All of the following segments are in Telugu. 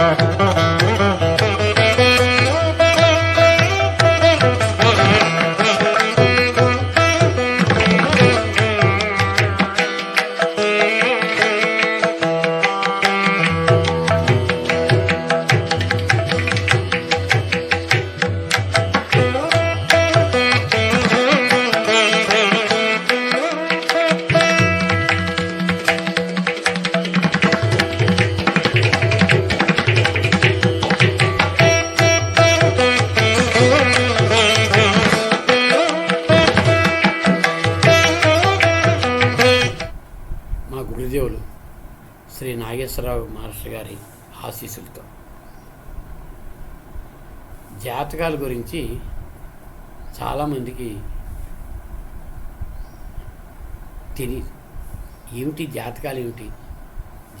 మా గురుదేవులు శ్రీ నాగేశ్వరరావు మహర్షి గారి ఆశీస్సులతో. జాతకాల గురించి చాలామందికి తెలియదు ఏమిటి జాతకాలు ఏమిటి?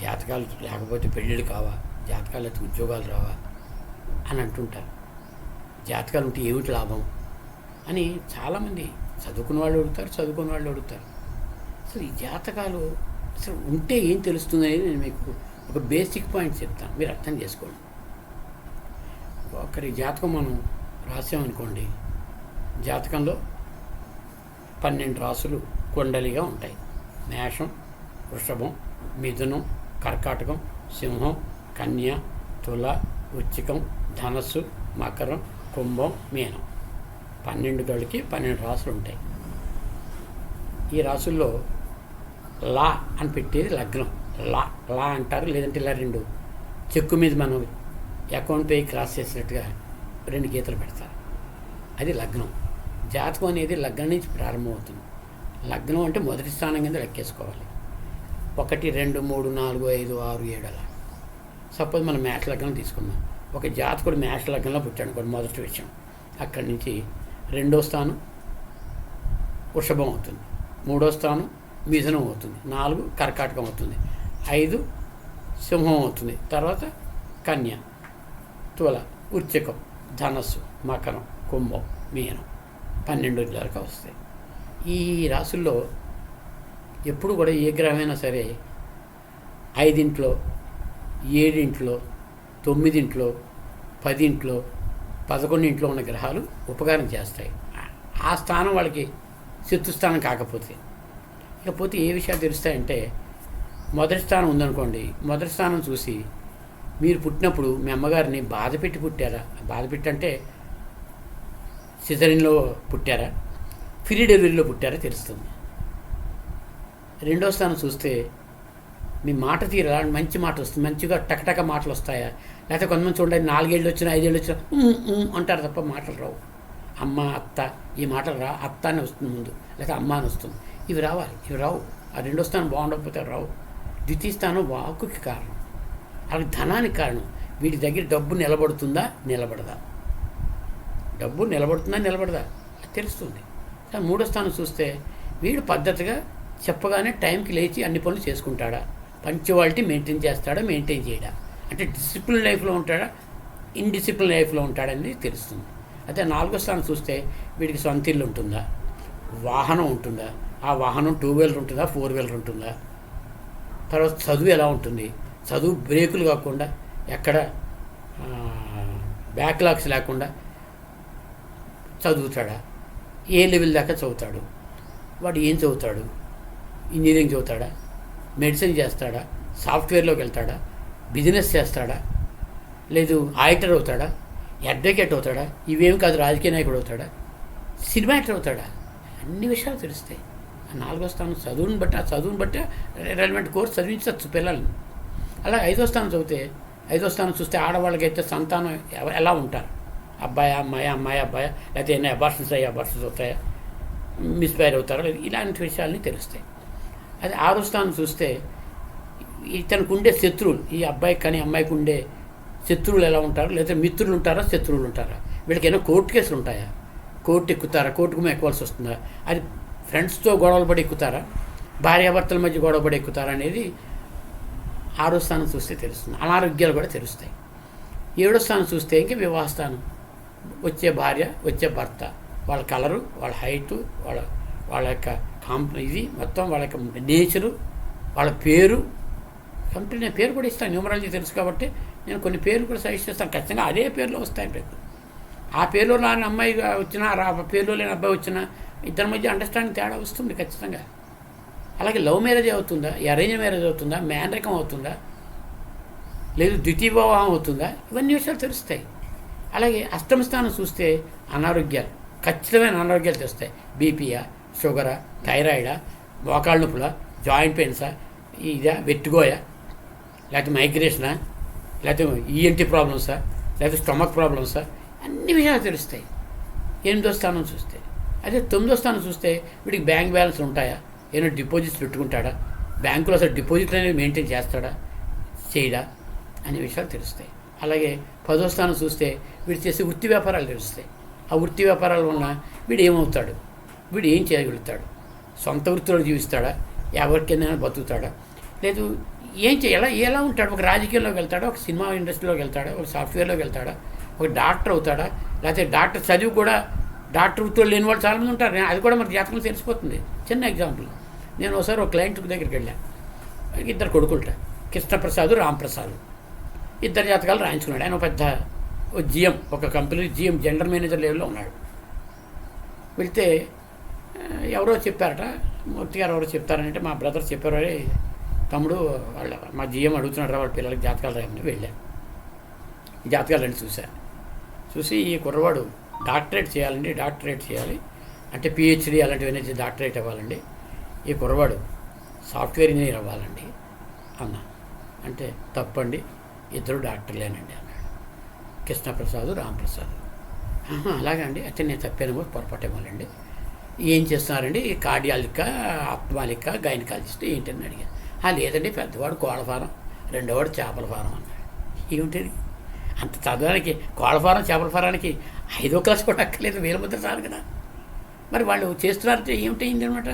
జాతకాలు లేకపోతే పెళ్ళిళ్ళు కావా? జాతకాలు అయితే ఉద్యోగాలు రావా? అని అంటుంటారు. జాతకాలు ఉంటే ఏమిటి లాభం? అని చాలామంది చదువుకున్న వాళ్ళు అడుగుతారు చదువుకున్న వాళ్ళు అడుగుతారు. అసలు ఈ జాతకాలు అసలు ఉంటే ఏం తెలుస్తుంది అనేది నేను మీకు ఒక బేసిక్ పాయింట్ చెప్తాను మీరు అర్థం చేసుకోండి. ఒకరి జాతకం మనం రాసామనుకోండి జాతకంలో పన్నెండు రాసులు కొండలిగా ఉంటాయి. మేషం వృషభం మిథునం కర్కాటకం సింహం కన్య తుల వృచ్చికం ధనస్సు మకరం కుంభం మీనం. పన్నెండు గడికి పన్నెండు రాసులు ఉంటాయి. ఈ రాసుల్లో లా అని పెట్టేది లగ్నం. లా లా అంటారు లేదంటే ఇలా రెండు. చెక్కు మీద మనం అకౌంట్ పే క్రాస్ చేసినట్టుగా రెండు గీతలు పెడతారు. అది లగ్నం. జాతకం అనేది లగ్నం నుంచి ప్రారంభమవుతుంది. లగ్నం అంటే మొదటి స్థానం కింద లెక్కేసుకోవాలి. ఒకటి రెండు మూడు నాలుగు ఐదు ఆరు ఏడు అలా. సపోజ్ మనం మేష లగ్నం తీసుకున్నాం ఒక జాతకుడు మేష లగ్నంలో పుట్టాడు కూడా మొదటి విషయం. అక్కడి నుంచి రెండో స్థానం వృషభం అవుతుంది. మూడో స్థానం మిథునం అవుతుంది. నాలుగు కర్కాటకం అవుతుంది. ఐదు సింహం అవుతుంది. తర్వాత కన్య తుల ఉచ్చకం ధనస్సు మకరం కుంభం మీనం పన్నెండు వరకు వస్తాయి. ఈ రాసుల్లో ఎప్పుడు కూడా ఏ గ్రహమైనా సరే ఐదింట్లో ఏడింట్లో తొమ్మిదింట్లో పదింట్లో పదకొండింట్లో ఉన్న గ్రహాలు ఉపకారం చేస్తాయి. ఆ స్థానం వాళ్ళకి శత్రుస్థానం కాకపోతే ఇకపోతే ఏ విషయాలు తెలుస్తాయంటే మొదటి స్థానం ఉందనుకోండి మొదటి స్థానం చూసి మీరు పుట్టినప్పుడు మీ అమ్మగారిని బాధ పెట్టి పుట్టారా? బాధ పెట్టి అంటే సిజరిన్లో పుట్టారా? ఫ్రీ డెలివరీలో పుట్టారా తెలుస్తుంది. రెండో స్థానం చూస్తే మీ మాట తీరు? మంచి మాట వస్తుంది. మంచిగా టకటక మాటలు వస్తాయా? లేకపోతే కొంతమంది చూడండి నాలుగేళ్ళు వచ్చినా ఐదేళ్ళు వచ్చినా అంటారు తప్ప మాటలు రావు. అమ్మ అత్త ఈ మాటలు రా అత్త అని వస్తుంది ముందు. లేకపోతే అమ్మ అని వస్తుంది. ఇవి రావాలి ఇవి రావు. ఆ రెండో స్థానం బాగుండకపోతే రావు. ద్వితీయ స్థానం వాకుకి కారణం. అలాగే ధనానికి కారణం. వీటి దగ్గర డబ్బు నిలబడుతుందా? నిలబడదా. డబ్బు నిలబడుతుందా? నిలబడదా? అది తెలుస్తుంది. కానీ మూడో స్థానం చూస్తే వీడు పద్ధతిగా చెప్పగానే టైంకి లేచి అన్ని పనులు చేసుకుంటాడా? పంచువాలిటీ మెయింటైన్ చేస్తాడా? మెయింటైన్ చేయడా? అంటే డిసిప్లిన్ లైఫ్లో ఉంటాడా? ఇన్డిసిప్లిన్ లైఫ్లో ఉంటాడని తెలుస్తుంది. అయితే నాలుగో స్థానం చూస్తే వీడికి సొంత ఇల్లు ఉంటుందా? వాహనం ఉంటుందా? ఆ వాహనం టూ వీలర్ ఉంటుందా ఫోర్ వీలర్ ఉంటుందా? తర్వాత చదువు ఎలా ఉంటుంది? చదువు బ్రేకులు కాకుండా ఎక్కడ బ్యాక్లాగ్స్ లేకుండా చదువుతాడా? ఏ లెవెల్ దాకా చదువుతాడు? వాడు ఏం చదువుతాడు? ఇంజనీరింగ్ చదువుతాడా? మెడిసిన్ చేస్తాడా? సాఫ్ట్వేర్లోకి వెళ్తాడా? బిజినెస్ చేస్తాడా? లేదు ఆడిటర్ అవుతాడా? అడ్వకేట్ అవుతాడా? ఇవేమి కాదు రాజకీయ నాయకుడు అవుతాడా? సినిమా యాక్టర్ అవుతాడా? అన్ని విషయాలు తెలుస్తాయి. నాలుగో స్థానం చదువుని బట్టి ఆ చదువుని బట్టి రెలవెంట్ కోర్స్ చదివించవచ్చు పిల్లల్ని. అలా ఐదో స్థానం చదివితే ఐదో స్థానం చూస్తే ఆడవాళ్ళకైతే సంతానం ఎలా ఉంటారు? అబ్బాయి అమ్మాయి అమ్మాయి అబ్బాయి లేకపోతే ఎన్ని అబార్షన్స్ అయ్యి అబార్షన్స్ అవుతాయా మిస్ఫైర్ అవుతారా? లేదు ఇలాంటి విషయాల్ని తెలుస్తాయి. అది ఆరో స్థానం చూస్తే ఇతనికి ఉండే శత్రువులు ఈ అబ్బాయికి కానీ అమ్మాయికి ఉండే శత్రువులు ఎలా ఉంటారు? లేదా మిత్రులు ఉంటారా? శత్రువులు ఉంటారా? వీళ్ళకి ఏమైనా కోర్టు కేసులు ఉంటాయా? కోర్టు ఎక్కుతారా? కోర్టుకు ఎక్కువాల్సి వస్తుందా? అది ఫ్రెండ్స్తో గొడవలు పడి ఎక్కుతారా? భార్యాభర్తల మధ్య గొడవ పడి ఎక్కుతారా అనేది ఆరో స్థానం చూస్తే తెలుస్తుంది. అనారోగ్యాలు కూడా తెలుస్తాయి. ఏడో స్థానం చూస్తే ఇంకా వివాహ స్థానం. వచ్చే భార్య వచ్చే భర్త వాళ్ళ కలరు వాళ్ళ హైటు వాళ్ళ వాళ్ళ యొక్క కాంప్ ఇది మొత్తం వాళ్ళ యొక్క నేచరు వాళ్ళ పేరు. కంప్లీట్ నేను పేరు కూడా ఇస్తాను. న్యూమరాలజీ తెలుసు కాబట్టి నేను కొన్ని పేర్లు కూడా సజెస్ట్ చేస్తాను. ఖచ్చితంగా అదే పేర్లు వస్తాయి పేరు ఆ పేరులో రాని అమ్మాయి వచ్చినా ఆ పేరులో లేని అబ్బాయి వచ్చినా ఇద్దరి మధ్య అండర్స్టాండింగ్ తేడా వస్తుంది ఖచ్చితంగా. అలాగే లవ్ మ్యారేజ్ అవుతుందా? అరేంజ్ మ్యారేజ్ అవుతుందా? మ్యాన్రకం అవుతుందా? లేదు ద్వితీయ వివాహం అవుతుందా? ఇవన్నీ విషయాలు తెలుస్తాయి. అలాగే అష్టమ స్థానం చూస్తే అనారోగ్యాలు ఖచ్చితమైన అనారోగ్యాలు తెస్తాయి బీపీయా షుగరా థైరాయిడా మోకాళ్ళ నొప్పుల జాయింట్ పెయిన్సా ఇదా వెట్టుగోయా లేకపోతే మైగ్రేషనా లేకపోతే ఈఎన్టీ ప్రాబ్లమ్సా లేకపోతే స్టమక్ ప్రాబ్లమ్సా అన్ని విషయాలు తెలుస్తాయి. ఎనిమిదో స్థానం చూస్తే. అదే తొమ్మిదో స్థానం చూస్తే వీడికి బ్యాంక్ బ్యాలెన్స్ ఉంటాయా? ఏమైనా డిపాజిట్స్ పెట్టుకుంటాడా? బ్యాంకులో అసలు డిపాజిట్లు అనేవి మెయింటైన్ చేస్తాడా? చేయడా? అనే విషయాలు తెలుస్తాయి. అలాగే పదో స్థానం చూస్తే వీడు చేసే వృత్తి వ్యాపారాలు తెలుస్తాయి. ఆ వృత్తి వ్యాపారాల వలన వీడు ఏమవుతాడు? వీడు ఏం చేయగలుగుతాడు? సొంత వృత్తిలో జీవిస్తాడా? ఎవరికైనా బతుకుతాడా? లేదు ఏం చేయాలా ఎలా ఉంటాడు? ఒక రాజకీయంలోకి వెళ్తాడా? ఒక సినిమా ఇండస్ట్రీలోకి వెళ్తాడా? ఒక సాఫ్ట్వేర్లోకి వెళ్తాడా? ఒక డాక్టర్ అవుతాడా? లేకపోతే డాక్టర్ చదివి కూడా డాక్టర్ లేని వాళ్ళు చాలామంది ఉంటారు. అది కూడా మనకి జాతకం తెలిసిపోతుంది. చిన్న ఎగ్జాంపుల్ నేను ఒకసారి ఒక క్లయింట్ దగ్గరికి వెళ్ళాను ఇద్దరు కొడుకులట. కృష్ణప్రసాద్ రాంప్రసాద్. ఇద్దరు జాతకాలు రాయించుకున్నాడు. ఆయన ఒక పెద్ద జిఎం ఒక కంపెనీ జిఎం జనరల్ మేనేజర్ లెవెల్లో ఉన్నాడు. వెళ్తే ఎవరో చెప్పారట. మూర్తి గారు ఎవరో చెప్తారంటే మా బ్రదర్ చెప్పారు తమ్ముడు వాళ్ళ మా జిఎం అడుగుతున్నాడు వాళ్ళ పిల్లలకి జాతకాలు రాయమని వెళ్ళాను జాతకాలు అని చూశాను చూసి ఈ కుర్రవాడు డాక్టరేట్ చేయాలండి డాక్టరేట్ చేయాలి. అంటే పిహెచ్డి అలాంటివన్నీ డాక్టరేట్ అవ్వాలండి. ఈ కుర్రవాడు సాఫ్ట్వేర్ ఇంజనీర్ అవ్వాలండి. అన్న. అంటే తప్పండి ఇద్దరు డాక్టర్లేనండి అన్నాడు. కృష్ణప్రసాద్ రాంప్రసాద్. అలాగా అలాగండి అయితే నేను తప్పానేమో పొరపాటేమోనండి ఏం చేస్తున్నారండి? కార్డియాలిక ఆత్మాలిక గైనకాలజిస్ట్ ఏంటని అడిగాను "ఆ, లేదండి పెద్దవాడు కోళ్ళ ఫారం రెండోవాడు చేపల ఫారం అన్నాడు. ఏమిటి అంత చదవడానికి కోళ్ళ ఫారం చేపల ఫారానికి ఐదో క్లాస్ కూడా అక్కర్లేదు వేల ముద్ర చాలు కదా. మరి వాళ్ళు చేస్తున్నారంటే ఏమిటైంది అనమాట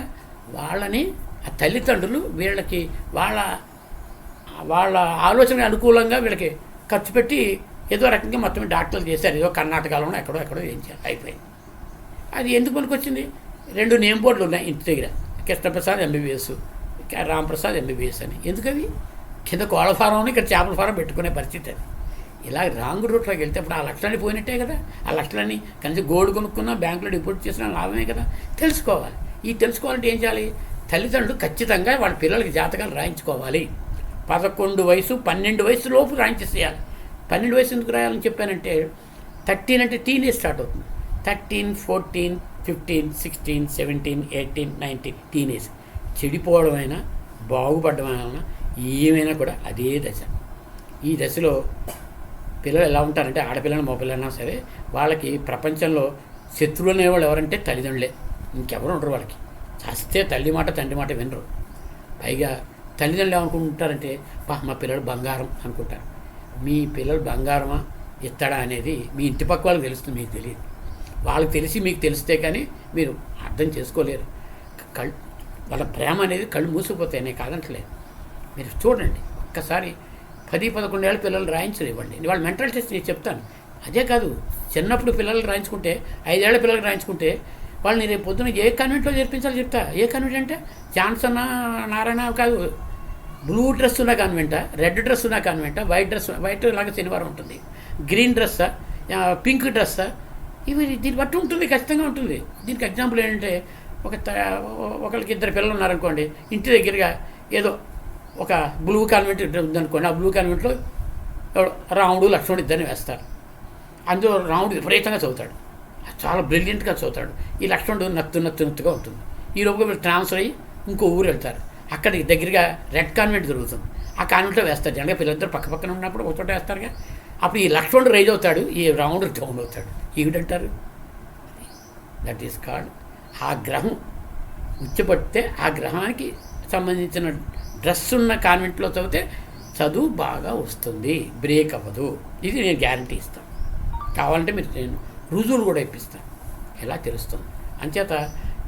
వాళ్ళని ఆ తల్లిదండ్రులు వీళ్ళకి వాళ్ళ వాళ్ళ ఆలోచనకి అనుకూలంగా వీళ్ళకి ఖర్చు పెట్టి ఏదో రకంగా మొత్తం డాక్టర్లు చేశారు. ఏదో కర్ణాటకలోనో ఎక్కడో ఎక్కడో చేయించారు అయిపోయింది. అది ఎందుకు పనికొచ్చింది? రెండు నేమ్ బోర్డులు ఉన్నాయి ఇంటి దగ్గర. కృష్ణప్రసాద్ ఎంబీబీఎస్ రాంప్రసాద్ ఎంబీబీఎస్ అని. ఎందుకవి? కింద కోళ్ళ ఫారం ఇక్కడ చేపల ఫారం పెట్టుకునే పరిస్థితి అది. ఇలా రాంగ్ రూట్లోకి వెళ్తే అప్పుడు ఆ లక్షణాన్ని పోయినట్టే కదా. ఆ లక్షణాన్ని కనీసం గోల్డ్ కొనుక్కున్నా బ్యాంకులో డిపాజిట్ చేసినా లాభమే కదా. తెలుసుకోవాలి. ఈ తెలుసుకోవాలంటే ఏం చేయాలి? తల్లిదండ్రులు ఖచ్చితంగా వాళ్ళ పిల్లలకి జాతకాలు రాయించుకోవాలి. పదకొండు వయసు పన్నెండు వయసు లోపు రాయించేసేయాలి. పన్నెండు వయసు ఎందుకు రాయాలని చెప్పానంటే థర్టీన్ అంటే టీనేజ్ స్టార్ట్ అవుతుంది. Thirteen fourteen fifteen sixteen seventeen eighteen nineteen teenage. చెడిపోవడమైనా బాగుపడమైనా ఏమైనా కూడా అదే దశ. ఈ దశలో పిల్లలు ఎలా ఉంటారంటే ఆడపిల్లలు మగపిల్లలైనా సరే వాళ్ళకి ప్రపంచంలో శత్రువులు అనేవాళ్ళు ఎవరంటే తల్లిదండ్రులే. ఇంకెవరు ఉండరు వాళ్ళకి. చస్తే తల్లి మాట తండ్రి మాట వినరు. పైగా తల్లిదండ్రులు ఏమనుకుంటారంటే పా మా పిల్లలు బంగారం అనుకుంటారు. మీ పిల్లలు బంగారమా ఇత్తడా అనేది మీ ఇంటి పక్క వాళ్ళకి తెలుస్తుంది మీకు తెలియదు. వాళ్ళకి తెలిసి మీకు తెలిస్తే కానీ మీరు అర్థం చేసుకోలేరు. కళ్ళు వాళ్ళ ప్రేమ అనేది కళ్ళు మూసిపోతాయి నేను కాదంటలేదు. మీరు చూడండి ఒక్కసారి పది పదకొండేళ్ళ పిల్లలు రాయించరు ఇవ్వండి. వాళ్ళ మెంటల్ టెస్ట్ నేను చెప్తాను. అదే కాదు చిన్నప్పుడు పిల్లలు రాయించుకుంటే ఐదేళ్ళ పిల్లలు రాయించుకుంటే వాళ్ళని రేపు పొద్దున ఏ కన్వెంట్లో చేర్పించాలో చెప్తా. ఏ కన్వెంట్ అంటే జాన్సన్ నారాయణ కాదు బ్లూ డ్రెస్ ఉన్న కాన్వెంట రెడ్ డ్రెస్ ఉన్న కాన్వెంట వైట్ డ్రెస్ వైట్ లాగా శనివారం ఉంటుంది. గ్రీన్ డ్రెస్సా పింక్ డ్రెస్సా ఇవి దీన్ని బట్టి ఉంటుంది ఖచ్చితంగా ఉంటుంది. దీనికి ఎగ్జాంపుల్ ఏంటంటే ఒక త- ఒకరికి ఇద్దరు పిల్లలు ఉన్నారనుకోండి ఇంటి దగ్గరగా ఏదో ఒక బ్లూ కాన్వెంట్ ఉందనుకోండి ఆ బ్లూ కాన్వెంట్లో రాముడు లక్ష్మణుడు ఇద్దరిని వేస్తారు. అందులో రాముడు విపరీతంగా చదువుతాడు. చాలా బ్రిలియంట్గా చదువుతాడు. ఈ లక్ష్మణుడు నత్తు నత్తు నత్తుగా ఉంటుంది. ఈ లోపల వీళ్ళు ట్రాన్స్ఫర్ అయ్యి ఇంకో ఊరు వెళ్తారు. అక్కడికి దగ్గరగా రెడ్ కాన్వెంట్ జరుగుతుంది. ఆ కాన్వెంట్లో వేస్తారు. జనగా పిల్లలిద్దరు పక్క పక్కన ఉన్నప్పుడు ఒక చోట వేస్తారుగా. అప్పుడు ఈ లక్ష్మణుడు రైజ్ అవుతాడు ఈ రాముడు డౌన్ అవుతాడు. ఏమిటంటారు? దట్ ఈస్ కాల్డ్ ఆ గ్రహం ఉచ్చపడితే ఆ గ్రహానికి సంబంధించిన డ్రెస్ ఉన్న కాన్వెంట్లో చదివితే చదువు బాగా వస్తుంది బ్రేక్ అవ్వదు. ఇది నేను గ్యారంటీ ఇస్తాను. కావాలంటే మీరు నేను రుజువులు కూడా ఇప్పిస్తాను. ఎలా తెలుస్తుంది? అంచేత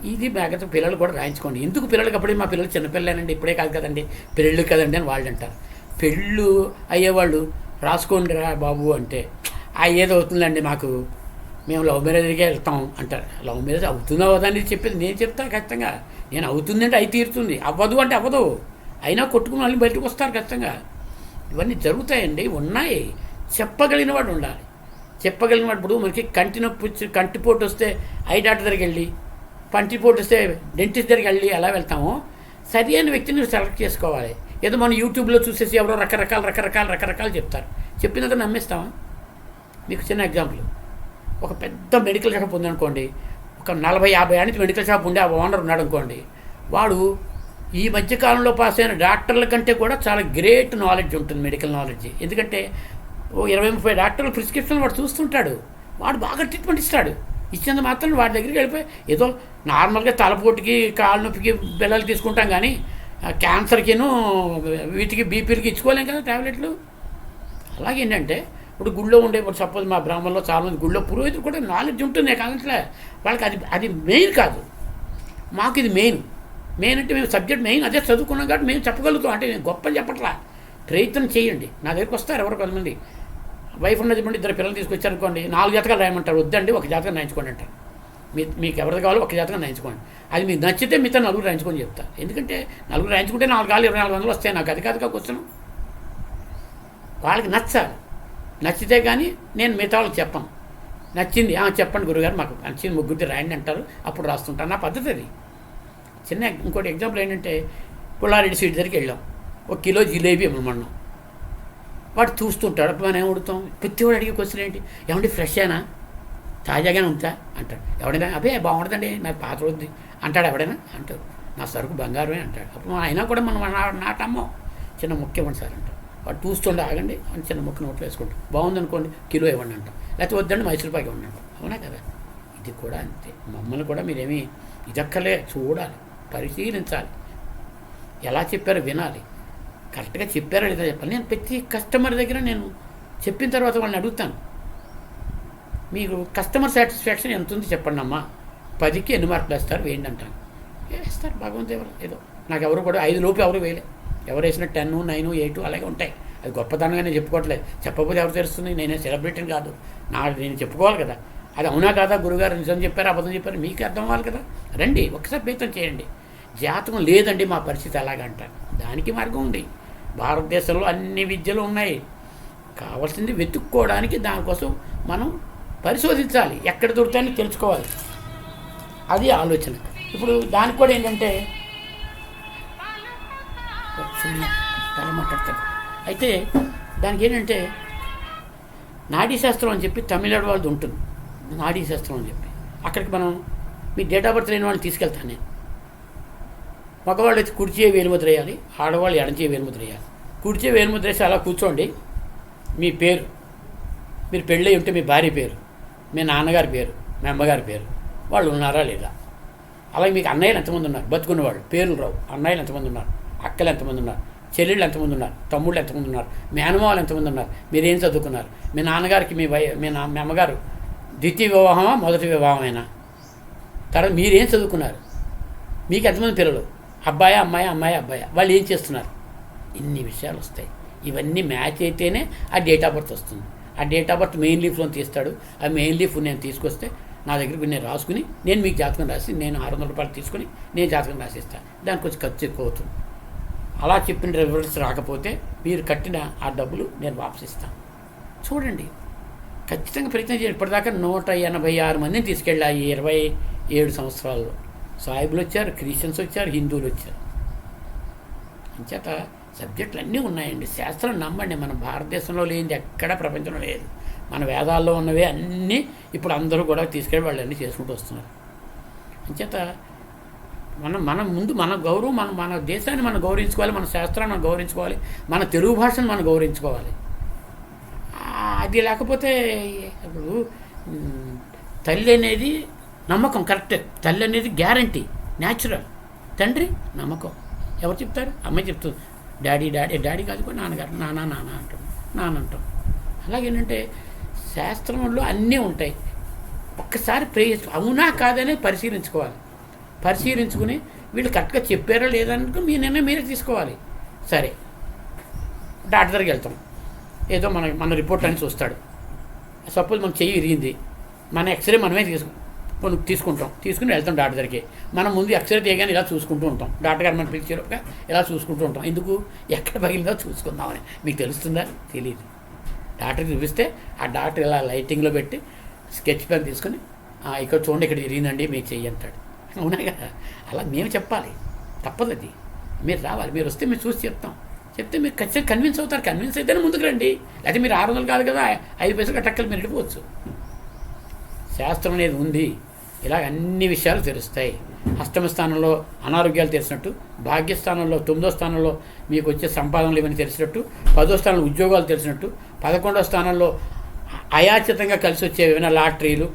ఇది మేకతో పిల్లలు కూడా రాయించుకోండి. ఎందుకు పిల్లలకి అప్పుడే మా పిల్లలు చిన్నపిల్లలేనండి? ఇప్పుడే కాదు కదండి. పెళ్ళి కదండి అని వాళ్ళు అంటారు. పెళ్ళు అయ్యేవాళ్ళు రాసుకోండి రా బాబు అంటే ఆ ఏదో అవుతుందండి మాకు. మేము లవ్ మ్యారేజ్కే వెళ్తాం అంటారు. లవ్ మ్యారేజ్ అవుతుందా అవదా అని చెప్పేది నేను చెప్తాను ఖచ్చితంగా. నేను అవుతుందంటే అయి తీరుతుంది. అవ్వదు అంటే అవ్వదు. అయినా కొట్టుకుని వాళ్ళని బయటకు వస్తారు ఖచ్చితంగా. ఇవన్నీ జరుగుతాయండి ఉన్నాయి. చెప్పగలిగిన వాడు ఉండాలి. చెప్పగలిగిన వాడు ఇప్పుడు మనకి కంటి నొప్పి వచ్చి కంటిపోటు వస్తే ఐ డాక్టర్ దగ్గరికి వెళ్ళి పంటిపోటు వస్తే డెంటిస్ట్ దగ్గరికి వెళ్ళి అలా వెళ్తాము సరి అయిన వ్యక్తిని సెలెక్ట్ చేసుకోవాలి. ఏదో మనం యూట్యూబ్లో చూసేసి ఎవరో రకరకాల రకరకాల రకరకాలు చెప్తారు. చెప్పినందుకు నమ్మేస్తామా మీకు చిన్న ఎగ్జాంపుల్. ఒక పెద్ద మెడికల్ షాప్ ఉందనుకోండి ఒక నలభై యాభై అనేది మెడికల్ షాప్ ఉండే ఆ ఓనర్ ఉన్నాడు అనుకోండి వాడు ఈ మధ్యకాలంలో పాస్ అయిన డాక్టర్ల కంటే కూడా చాలా గ్రేట్ నాలెడ్జ్ ఉంటుంది మెడికల్ నాలెడ్జ్. ఎందుకంటే ఓ ఇరవై ముప్పై డాక్టర్ల ప్రిస్క్రిప్షన్ వాడు చూస్తుంటాడు. వాడు బాగా ట్రీట్మెంట్ ఇస్తాడు. ఇచ్చినంత మాత్రం వాడి దగ్గరికి వెళ్ళిపోయి ఏదో నార్మల్గా తలపోటుకి కాళ్ళ నొప్పికి బిల్లలు తీసుకుంటాం కానీ క్యాన్సర్కిను వీటికి బీపీలకి ఇచ్చుకోలేం కదా ట్యాబ్లెట్లు అలాగే ఏంటంటే ఇప్పుడు గుళ్ళో ఉండే ఇప్పుడు సపోజ్ మా బ్రాహ్మణలో చాలామంది గుళ్ళో పురోహితులు కూడా నాలెడ్జ్ ఉంటుంది కాదంటే వాళ్ళకి అది అది మెయిన్ కాదు. మాకు ఇది మెయిన్. మెయిన్ అంటే మేము సబ్జెక్ట్ మెయిన్ అదే చదువుకున్నాం కాబట్టి మేము చెప్పగలుగుతాం. అంటే నేను గొప్పలు చెప్పట్లా. ప్రయత్నం చేయండి. నా దగ్గరికి వస్తారు ఎవరు కొంతమంది. వైఫ్ ఉన్నది మంది ఇద్దరు పిల్లలు తీసుకొచ్చారనుకోండి నాలుగు జాతకాలు రాయమంటారు. వద్దండి ఒక జాతకం రాయించుకోండి అంటారు. మీ మీకు ఎవరిది కావాలో ఒక జాతకం రాయించుకోండి. అది మీకు నచ్చితే మిగతా నలుగురు రాయించుకొని చెప్తా. ఎందుకంటే నలుగురు రాయించుకుంటే నాలుగు కాలు ఇరవై నాలుగు వందలు వస్తాయి. నాకు అది కాదు కూర్చొని వాళ్ళకి నచ్చాలి. నచ్చితే కానీ నేను మిగతా వాళ్ళకి చెప్పను. నచ్చింది చెప్పండి గురుగారు మాకు నచ్చింది ముగ్గురిది రాయండి అంటారు. అప్పుడు రాస్తుంటాను నా పద్ధతి అది. చిన్న ఇంకోటి ఎగ్జాంపుల్ ఏంటంటే పుల్లారెడ్డి స్వీట్ దగ్గరికి వెళ్ళాం. ఒక కిలో జిలేబీ ఇవ్వమన్నాం వాడు చూస్తుంటాడు మనం ఏం ప్రతివాడు అడిగే క్వశ్చన్ ఏంటి? ఏమండి ఫ్రెషేనా? తాజాగానే ఉందా? అంటాడు. ఎవడైనా? అదే బాగుండదండి నాకు పాత వద్ది అంటాడు ఎవడైనా? అంటాడు. నా సరుకు బంగారమే అంటాడు. అప్పుడు అయినా కూడా మనం నాటమ్మో. చిన్న ముక్క ఇవ్వండి సార్ అంటాడు. వాడు చూస్తుండే ఆగండి అని చిన్న ముక్క నోట్లు వేసుకుంటాం బాగుందనుకోండి కిలో ఇవ్వండి అంటాం లేకపోతే వద్దండి మైసూరు పాకి ఇవ్వండి అంటాం అవునా కదా? ఇది కూడా అంతే. మమ్మల్ని కూడా మీరేమీ ఇదక్కలే చూడాలి. పరిశీలించాలి. ఎలా చెప్పారో వినాలి. కరెక్ట్గా చెప్పారో లేదా చెప్పాలి. నేను ప్రతి కస్టమర్ దగ్గర నేను చెప్పిన తర్వాత వాళ్ళని అడుగుతాను. మీకు కస్టమర్ సాటిస్ఫాక్షన్ ఎంత ఉంది చెప్పండి అమ్మా. పదికి ఎన్ని మార్కులు వేస్తారు వేయండి అంటాను. వేస్తారు. భగవంతు ఎవరు? ఏదో. నాకు ఎవరు కూడా ఐదు లోపు ఎవరు వేయలే. ఎవరు వేసిన టెన్ నైన్ ఎయిట్ అలాగే ఉంటాయి. అది గొప్పతనంగా నేను చెప్పుకోవట్లేదు. చెప్పకపోతే ఎవరు తెలుస్తుంది? నేనే సెలబ్రిటీని కాదు. నా నేను చెప్పుకోవాలి కదా. అది అవునా కాదా? గురుగారు నిజం చెప్పారు అబద్ధం చెప్పారు మీకు అర్థం అవ్వాలి కదా? రండి ఒకసారి ప్రయత్నం చేయండి. జాతకం లేదండి మా పరిస్థితి అలాగ అంటారు దానికి మార్గం ఉంది. భారతదేశంలో అన్ని విద్యలు ఉన్నాయి. కావాల్సింది వెతుక్కోవడానికి దానికోసం మనం పరిశోధించాలి. ఎక్కడ దొరుకుతాయని తెలుసుకోవాలి. అది ఆలోచన. ఇప్పుడు దానికి కూడా ఏంటంటే తల మాట్లాడతాడు అయితే దానికి ఏంటంటే నాడీ శాస్త్రం అని చెప్పి తమిళనాడు వాళ్ళది ఉంటుంది. నాడీ శాస్త్రం అని చెప్పి. అక్కడికి మనం మీ డేట్ ఆఫ్ బర్త్ లేని వాళ్ళని తీసుకెళ్తాను నేను. మగవాళ్ళు అయితే కుడిచే వేలుముద్ర వేయాలి ఆడవాళ్ళు ఎడంచే వేలుముద్ర వేయాలి. కుడిచే వేలుముద్ర వేసి అలా కూర్చోండి. మీ పేరు. మీరు పెళ్ళి ఉంటే మీ భార్య పేరు మీ నాన్నగారి పేరు మీ అమ్మగారి పేరు. వాళ్ళు ఉన్నారా లేదా? అలాగే మీకు అన్నయ్యలు ఎంతమంది ఉన్నారు? బతుకున్న వాళ్ళు. పేర్లు రావు. అన్నయ్యలు ఎంతమంది ఉన్నారు? అక్కలు ఎంతమంది ఉన్నారు? చెల్లెళ్ళు ఎంతమంది ఉన్నారు? తమ్ముళ్ళు ఎంతమంది ఉన్నారు? మేనమావలు ఎంతమంది ఉన్నారు? మీరేం చదువుకున్నారు? మీ నాన్నగారికి మీ వయ మీ నా మీ అమ్మగారు ద్వితీయ వివాహమా మొదటి వివాహమైనా? తర్వాత మీరేం చదువుకున్నారు? మీకు ఎంతమంది పిల్లలు? అబ్బాయి అమ్మాయి అమ్మాయి అబ్బాయి? వాళ్ళు ఏం చేస్తున్నారు? ఇన్ని విషయాలు వస్తాయి. ఇవన్నీ మ్యాచ్ అయితేనే ఆ డేట్ ఆఫ్ బర్త్ వస్తుంది. ఆ డేట్ ఆఫ్ బర్త్ మెయిన్ లీఫ్లో తీస్తాడు. ఆ మెయిన్ లీఫ్ నేను తీసుకొస్తే నా దగ్గరికి నేను రాసుకుని నేను మీకు జాతకం రాసి నేను ఆరు వందల రూపాయలు తీసుకుని నేను జాతకం రాసిస్తాను దానికి కొంచెం ఖర్చు ఎక్కువ అవుతుంది. అలా చెప్పిన రిజల్ట్స్ రాకపోతే మీరు కట్టిన ఆ డబ్బులు నేను వాపసిస్తాను చూడండి. ఖచ్చితంగా ప్రయత్నం చేయండి. ఇప్పటిదాకా నూట ఎనభై ఆరు మందిని తీసుకెళ్ళా ఈ ఇరవై ఏడు సంవత్సరాల్లో. సాయిబులు వచ్చారు క్రిస్టియన్స్ వచ్చారు హిందువులు వచ్చారు. అంచేత సబ్జెక్టులు అన్నీ ఉన్నాయండి. శాస్త్రం నమ్మండి. మన భారతదేశంలో లేనిది ఎక్కడ ప్రపంచంలో లేదు. మన వేదాల్లో ఉన్నవే అన్నీ ఇప్పుడు అందరూ కూడా తీసుకెళ్ళి వాళ్ళు అన్నీ చేసుకుంటూ వస్తున్నారు. అంచేత మనం మనం ముందు మన గౌరవం మన మన దేశాన్ని మనం గౌరవించుకోవాలి మన శాస్త్రాన్ని మనం గౌరవించుకోవాలి మన తెలుగు భాషను మనం గౌరవించుకోవాలి. అది లేకపోతే ఇప్పుడు తల్లి అనేది నమ్మకం కరెక్ట్. తల్లి అనేది గ్యారంటీ న్యాచురల్. తండ్రి నమ్మకం. ఎవరు చెప్తారు? అమ్మాయి చెప్తుంది డాడీ డాడీ డాడీ కాదు కూడా నాన్నగారు నానా నాన్న అంటాం నాన్న అంటాం. అలాగేంటంటే శాస్త్రంలో అన్నీ ఉంటాయి. ఒక్కసారి ప్రే అవునా కాదనే పరిశీలించుకోవాలి. పరిశీలించుకుని వీళ్ళు కరెక్ట్గా చెప్పారా లేదనుకో అనుకో మీ నిర్ణయం మీరే తీసుకోవాలి. సరే. డాక్టర్ దగ్గరికి వెళ్తాం. ఏదో మన మన రిపోర్ట్ అని చూస్తాడు. సపోజ్ మనం చెయ్యి ఇరిగింది మన ఎక్స్రే మనమే తీసుకు కొన్ని తీసుకుంటాం. తీసుకుని వెళ్తాం డాక్టర్ దగ్గరికి. మనం ముందు ఎక్స్రే తీయగానే ఇలా చూసుకుంటూ ఉంటాం. డాక్టర్ గారు మనం పిలిచేలోపుగా ఇలా చూసుకుంటూ ఉంటాం. ఎందుకు? ఎక్కడ పగిలిందో చూసుకుందామని. మీకు తెలుస్తుందా? తెలియదు డాక్టర్కి చూపిస్తే ఆ డాక్టర్ ఇలా లైటింగ్లో పెట్టి స్కెచ్ పెన్ తీసుకొని ఇక్కడ చూడండి ఇక్కడ ఇరిగిందండి మీకు చెయ్యి అంటాడు. అవునా కదా? అలా మేము చెప్పాలి. తప్పదు అది. మీరు రావాలి. మీరు వస్తే మేము చూసి చెప్తాం. చెప్తే మీరు ఖచ్చితంగా కన్విన్స్ అవుతారు. కన్విన్స్ అయితేనే ముందుకు రండి. లేకపోతే మీరు ఆరు వందలు కాదు కదా ఐదు పైసలు కట్టక్కలు మీరు వెళ్ళిపోవచ్చు. శాస్త్రం అనేది ఉంది. ఇలా అన్ని విషయాలు తెలుస్తాయి. అష్టమ స్థానంలో అనారోగ్యాలు తెలిసినట్టు భాగ్యస్థానంలో తొమ్మిదో స్థానంలో మీకు వచ్చే సంపాదనలు ఇవన్నీ తెలిసినట్టు పదో స్థానంలో ఉద్యోగాలు తెలిసినట్టు పదకొండో స్థానంలో అయాచితంగా కలిసి వచ్చే ఏమైనా లాటరీలు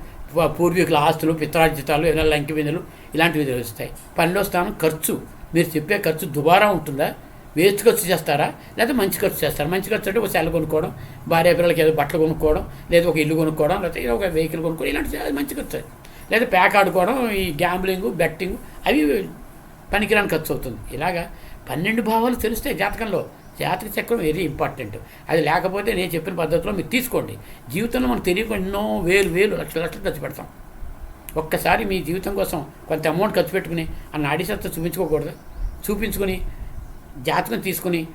పూర్వీకుల ఆస్తులు పిత్రార్జితాలు ఏమైనా లంకి విధులు ఇలాంటివి తెలుస్తాయి. పన్నెండో స్థానం ఖర్చు. మీరు చెప్పే ఖర్చు దుబారా ఉంటుందా? వేస్ట్ ఖర్చు చేస్తారా? లేదా మంచి ఖర్చు చేస్తారా? మంచి ఖర్చు అంటే ఒక సెల్ కొనుక్కోవడం భార్య పిల్లలకి ఏదో బట్టలు కొనుక్కోవడం లేదా ఒక ఇల్లు కొనుక్కోవడం లేకపోతే ఒక వెహికల్ కొనుక్కోవడం ఇలాంటి అది మంచి ఖర్చు. లేదా ప్యాక్ ఆడుకోవడం ఈ గ్యాంబ్లింగ్ బెట్టింగ్ అవి పనికిరాని ఖర్చు అవుతుంది. ఇలాగా పన్నెండు భావాలు తెలుస్తాయి జాతకంలో జాతక చక్రం వెరీ ఇంపార్టెంట్. అది లేకపోతే నేను చెప్పిన పద్ధతిలో మీరు తీసుకోండి. జీవితంలో మనం తెలియకుండా ఎన్నో వేలు వేలు లక్షల లక్షలు ఖర్చు పెడతాం. ఒక్కసారి మీ జీవితం కోసం కొంత అమౌంట్ ఖర్చు పెట్టుకుని ఆ నాడీ చూపించుకోకూడదు. చూపించుకుని జాతకం తీసుకుని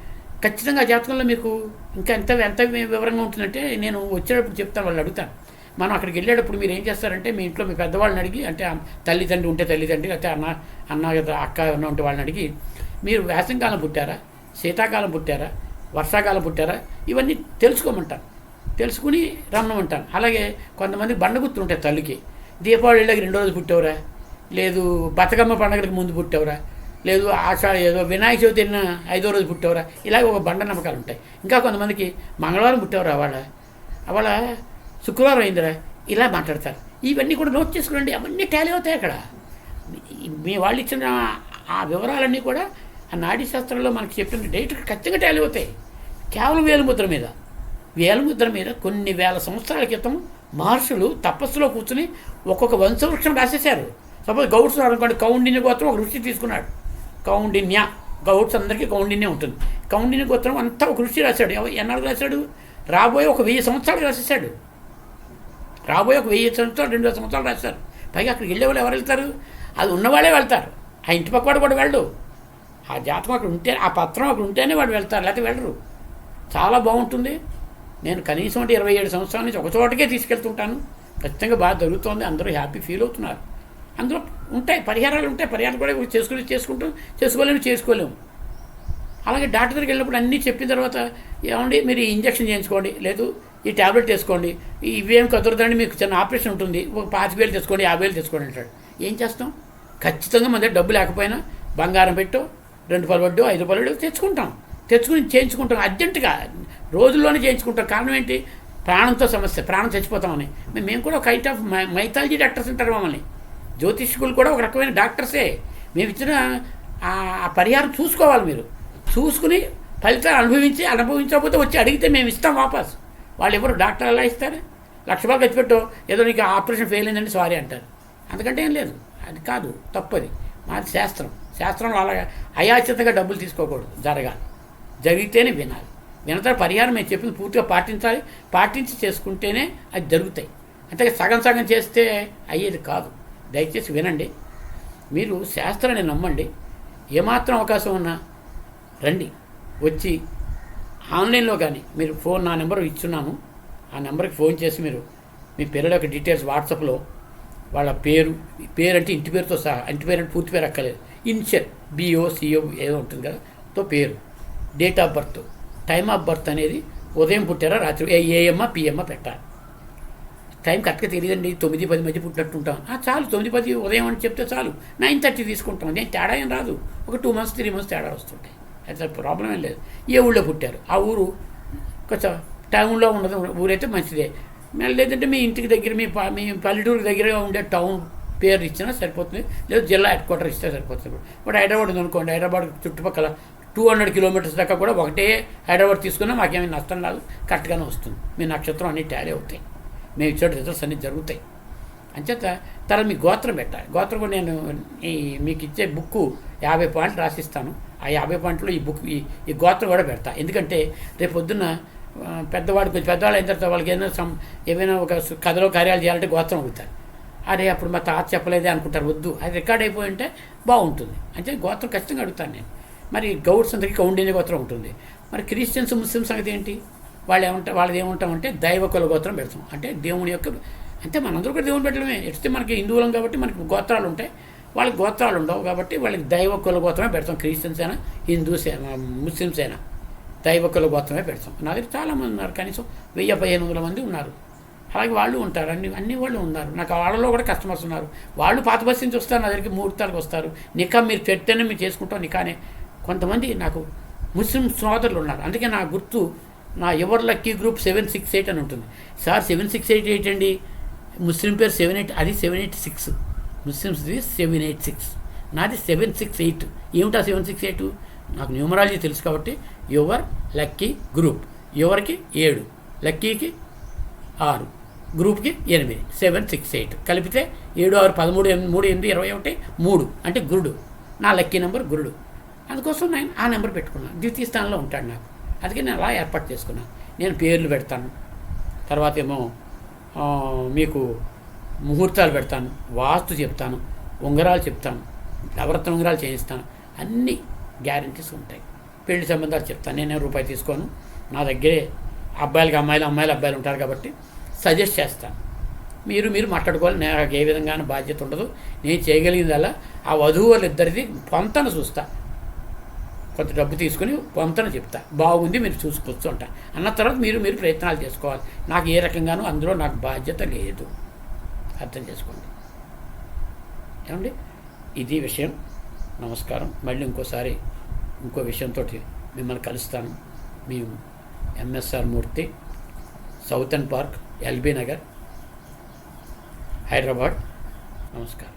ఖచ్చితంగా జాతకంలో మీకు ఇంకా ఎంత ఎంత వివరంగా ఉంటుందంటే నేను వచ్చేటప్పుడు చెప్తాను వాళ్ళు అడుగుతాను మనం అక్కడికి వెళ్ళేటప్పుడు మీరు ఏం చేస్తారంటే మీ ఇంట్లో మీ పెద్దవాళ్ళని అడిగి అంటే తల్లిదండ్రి ఉంటే తల్లిదండ్రి లేకపోతే అన్న అన్న అక్క అన్న ఉంటే వాళ్ళని అడిగి మీరు వేసంకాలం పుట్టారా శీతాకాలం పుట్టారా వర్షాకాలం పుట్టారా ఇవన్నీ తెలుసుకోమంటాను తెలుసుకుని రమ్మమంటాను అలాగే కొంతమంది బండగుర్తులు ఉంటాయి తల్లికి. దీపావళి రెండో రోజు పుట్టేవరా? లేదు బతుకమ్మ పండగలకు ముందు పుట్టేవరా? లేదు ఆషాఢ ఏదో వినాయక చవితి ఐదో రోజు పుట్టేవరా? ఇలాగ ఒక బండ నమ్మకాలు ఉంటాయి. ఇంకా కొంతమందికి మంగళవారం పుట్టేవరా వాళ్ళ? వాళ్ళ శుక్రవారం అయిందిరా ఇలా మాట్లాడతారు. ఇవన్నీ కూడా నోట్ చేసుకురండి అవన్నీ టాలీ అవుతాయి అక్కడ. మీ వాళ్ళు ఇచ్చిన ఆ వివరాలన్నీ కూడా ఆ నాడీ శాస్త్రంలో మనకి చెప్పిన డేట్ ఖచ్చితంగా టాలీ అవుతాయి. కేవలం వేలుముద్ర మీద. వేలుముద్ర మీద కొన్ని వేల సంవత్సరాల క్రితం మహర్షులు తపస్సులో కూర్చుని ఒక్కొక్క వంశవృక్షం రాసేశారు. సపోజ్ గౌడ్స్ అనుకోండి కౌండిని గోత్రం ఒక ఋషి తీసుకున్నాడు. కౌండిన్య. గౌడ్స్ అందరికీ కౌండిన్య ఉంటుంది. కౌండిన్య గోత్రం అంతా ఒక ఋషి రాశాడు. ఎన్నాడు రాశాడు? రాబోయే ఒక వెయ్యి సంవత్సరాలు రాసేసాడు రాబోయే ఒక వెయ్యి సంవత్సరాలు రెండు వేల సంవత్సరాలు రాశారు. పైగా అక్కడికి వెళ్ళే వాళ్ళు ఎవరు వెళ్తారు? అది ఉన్నవాళ్ళే వెళ్తారు. ఆ ఇంటి పక్కవాడు కూడా వెళ్ళడు. ఆ జాతకం అక్కడ ఉంటే ఆ పత్రం అక్కడ ఉంటేనే వాడు వెళ్తారు. లేకపోతే వెళ్ళరు. చాలా బాగుంటుంది. నేను కనీసం అంటే ఇరవై ఏడు సంవత్సరాల నుంచి ఒక చోటకే తీసుకెళ్తుంటాను. ఖచ్చితంగా బాగా జరుగుతోంది. అందరూ హ్యాపీ ఫీల్ అవుతున్నారు. అందులో ఉంటాయి పరిహారాలు ఉంటాయి పరిహారాలు కూడా చేసుకుని చేసుకుంటూ చేసుకోలేము చేసుకోలేము. అలాగే డాక్టర్ దగ్గరికి వెళ్ళినప్పుడు అన్నీ చెప్పిన తర్వాత ఏమండి మీరు ఇంజక్షన్ చేయించుకోండి లేదు ఈ ట్యాబ్లెట్ వేసుకోండి ఇవేం కుదరదండి మీకు చిన్న ఆపరేషన్ ఉంటుంది ఒక పాతి వేలు తెచ్చుకోండి యాభై వేలు తెచ్చుకోండి అంటాడు. ఏం చేస్తాం? ఖచ్చితంగా మన దగ్గర డబ్బు లేకపోయినా బంగారం పెట్టో రెండు రూపాయలు ఐదు రూపాయలు తెచ్చుకుంటాం. తెచ్చుకుని చేయించుకుంటాం అర్జెంటుగా. రోజుల్లోనే చేయించుకుంటాం. కారణం ఏంటి? ప్రాణంతో సమస్య ప్రాణం చచ్చిపోతామని. మేము కూడా ఒక kind of my mythology doctors ఉంటారు మమ్మల్ని. జ్యోతిష్కులు కూడా ఒక రకమైన డాక్టర్సే. మేము ఇచ్చిన ఆ- పరిహారం చూసుకోవాలి మీరు. చూసుకుని ఫలితాలు అనుభవించి అనుభవించకపోతే వచ్చి అడిగితే మేము ఇస్తాం వాపస్. వాళ్ళు ఎవరు డాక్టర్ ఎలా ఇస్తారు? లక్ష రూపాయలు ఖర్చు పెట్టో. ఏదో నీకు ఆపరేషన్ ఫెయిల్ అయిందండి సారీ అంటారు. అందుకంటే ఏం లేదు. అది కాదు. తప్పది. మాది శాస్త్రం. శాస్త్రంలో అలాగా అయాచితంగా డబ్బులు తీసుకోకూడదు. జరగాలి. జరిగితేనే వినాలి. వినత పరిహారం మేము చెప్పింది పూర్తిగా పాటించాలి. పాటించి చేసుకుంటేనే అది జరుగుతాయి. అంతే సగం సగం చేస్తే అయ్యేది కాదు. దయచేసి వినండి. మీరు శాస్త్రాన్ని నమ్మండి. ఏమాత్రం అవకాశం ఉన్నా రండి. వచ్చి ఆన్లైన్లో కానీ మీరు ఫోన్ నా నెంబర్ ఇచ్చున్నాను. ఆ నెంబర్కి ఫోన్ చేసి మీరు మీ పిల్లల యొక్క డీటెయిల్స్ వాట్సాప్లో వాళ్ళ పేరు పేరు అంటే ఇంటి పేరుతో సహా ఇంటి పేరు అంటే పూర్తి పేరు అక్కర్లేదు. ఇన్షియల్ బిఓ సిఓ ఏదో ఉంటుంది కదా తో పేరు. Date of birth time of birth అనేది ఉదయం పుట్టారా రాత్రి ఏ ఏఎమ్మా పిఎమ్మా పెట్టాలి. టైం కరెక్ట్గా తెలియదండి. తొమ్మిది పది మధ్య పుట్టినట్టుంటాం. ఉంటాం చాలు తొమ్మిది పది ఉదయం అని చెప్తే చాలు. నైన్ థర్టీ తీసుకుంటాం నేను తేడా ఏం రాదు. ఒక టూ మంత్స్ త్రీ మంత్స్ తేడా వస్తుంటాయి. అయితే ప్రాబ్లం ఏం లేదు. ఏ ఊళ్ళో పుట్టారు? ఆ ఊరు కొంచెం టౌన్లో ఉండదు ఊరైతే మంచిదే. మళ్ళీ లేదంటే మీ ఇంటికి దగ్గర మీ ప- మీ పల్లెటూరు దగ్గరగా ఉండే టౌన్ పేరు ఇచ్చినా సరిపోతుంది. లేదు జిల్లా హెడ్ క్వార్టర్ ఇస్తే సరిపోతుంది. ఇప్పుడు హైదరాబాద్ ఉంది అనుకోండి. హైదరాబాద్ చుట్టుపక్కల టూ హండ్రెడ్ కిలోమీటర్స్ దాకా కూడా ఒకటే హైదరాబాద్ తీసుకున్నా మాకేమీ నష్టం రాదు. కరెక్ట్గానే వస్తుంది. మీ నక్షత్రం అన్ని ట్యాలీ అవుతాయి. మేము ఇచ్చే రిజల్ట్స్ అన్నీ జరుగుతాయి. అంచేత తర్వాత మీ గోత్రం పెట్టాలి గోత్రం కూడా నేను ఈ మీకు ఇచ్చే బుక్ యాభై పాయింట్లు రాసిస్తాను. ఆ యాభై పాయింట్లో ఈ బుక్ ఈ ఈ గోత్రం కూడా పెడతా. ఎందుకంటే రేపు పొద్దున్న పెద్దవాడు కొంచెం పెద్దవాళ్ళు అయిన తర్వాత వాళ్ళకి ఏదైనా సమ్ ఏమైనా ఒక కథలో కార్యాలు చేయాలంటే గోత్రం అవుతారు. అరే అప్పుడు మా తాత చెప్పలేదే అనుకుంటారు. వద్దు. అది రికార్డ్ అయిపోయి ఉంటే బాగుంటుంది. అంటే గోత్రం ఖచ్చితంగా అడుగుతాను నేను. మరి గౌడ్స్ అందరికీ కౌండిన్య గోత్రం ఉంటుంది. మరి క్రిస్టియన్స్ ముస్లిం సంగతి ఏంటి? వాళ్ళు ఏమంటారు వాళ్ళది ఏమంటామంటే దైవ కులగోత్రం పెడతాం. అంటే దేవుని యొక్క అంటే మనందరూ కూడా దేవుని పెట్టడమే ఎడితే మనకి హిందువులం కాబట్టి మనకి గోత్రాలు ఉంటాయి. వాళ్ళకి గోత్రాలు ఉండవు కాబట్టి వాళ్ళకి దైవ కులగోత్రమే పెడతాం. క్రిస్టియన్స్ అయినా హిందూస్ అయినా ముస్లిమ్స్ అయినా దైవ కులగోత్రమే పెడతాం. నా దగ్గర చాలామంది ఉన్నారు. కనీసం వెయ్యి పదిహేను వందల మంది ఉన్నారు. అలాగే వాళ్ళు ఉంటారు. అన్ని అన్ని వాళ్ళు ఉన్నారు. నాకు వాళ్ళలో కూడా కస్టమర్స్ ఉన్నారు. వాళ్ళు పాత బస్సు నుంచి వస్తారు. నా దగ్గరికి ముహూర్తాలకు వస్తారు. నికా మీరు పెడితేనే మేము చేసుకుంటాం. నికానే. కొంతమంది నాకు ముస్లిం సోదరులు ఉన్నారు. అందుకే నా గుర్తు నా ever lucky group seven six eight అని ఉంటుంది. Sir seven six eight eight అండి. ముస్లిం పేరు సెవెన్ ఎయిట్ అది సెవెన్ ఎయిట్ సిక్స్. ముస్లిమ్స్ది సెవెన్ ఎయిట్ సిక్స్. నాది సెవెన్ సిక్స్ ఎయిట్. ఏమిటా సెవెన్ సిక్స్ ఎయిట్? నాకు న్యూమరాలజీ తెలుసు కాబట్టి యువర్ లక్కీ గ్రూప్. యువర్కి ఏడు లక్కీకి ఆరు గ్రూప్కి ఎనిమిది. Seven six eight. కలిపితే ఏడు ఆరు పదమూడు ఎనిమిది మూడు ఎనిమిది ఇరవై ఒకటి మూడు. అంటే గురుడు. నా లక్కీ నెంబర్ గురుడు. అందుకోసం నేను ఆ నెంబర్ పెట్టుకున్నాను. ద్వితీయ స్థానంలో ఉంటాడు నాకు. అందుకే నేను అలా ఏర్పాటు చేసుకున్నాను నేను పేర్లు పెడతాను. తర్వాత ఏమో మీకు ముహూర్తాలు పెడతాను. వాస్తు చెప్తాను. ఉంగరాలు చెప్తాను. నవరత్న ఉంగరాలు చేయిస్తాను. అన్ని గ్యారంటీస్ ఉంటాయి. పెళ్ళి సంబంధాలు చెప్తాను. నేనే రూపాయి తీసుకోను. నా దగ్గరే అబ్బాయిలకి అమ్మాయిలు అమ్మాయిలు అబ్బాయిలు ఉంటారు కాబట్టి సజెస్ట్ చేస్తాను. మీరు మీరు మాట్లాడుకోవాలి. నాకు ఏ విధంగా బాధ్యత ఉండదు. నేను చేయగలిగిందల్లా ఆ వధువు వాళ్ళిద్దరిది పొంతను చూస్తా. కొంత డబ్బు తీసుకుని పొంతన చెప్తా. బాగుంది మీరు చూసుకొచ్చు అంట అన్న తర్వాత మీరు మీరు ప్రయత్నాలు చేసుకోవాలి. నాకు ఏ రకంగానూ అందులో నాకు బాధ్యత లేదు. అర్థం చేసుకోండి. ఏమండి? ఇది విషయం. నమస్కారం. మళ్ళీ ఇంకోసారి ఇంకో విషయంతో మిమ్మల్ని కలుస్తాను. మీ MSR Murthy southend park LB Nagar Hyderabad. నమస్కారం.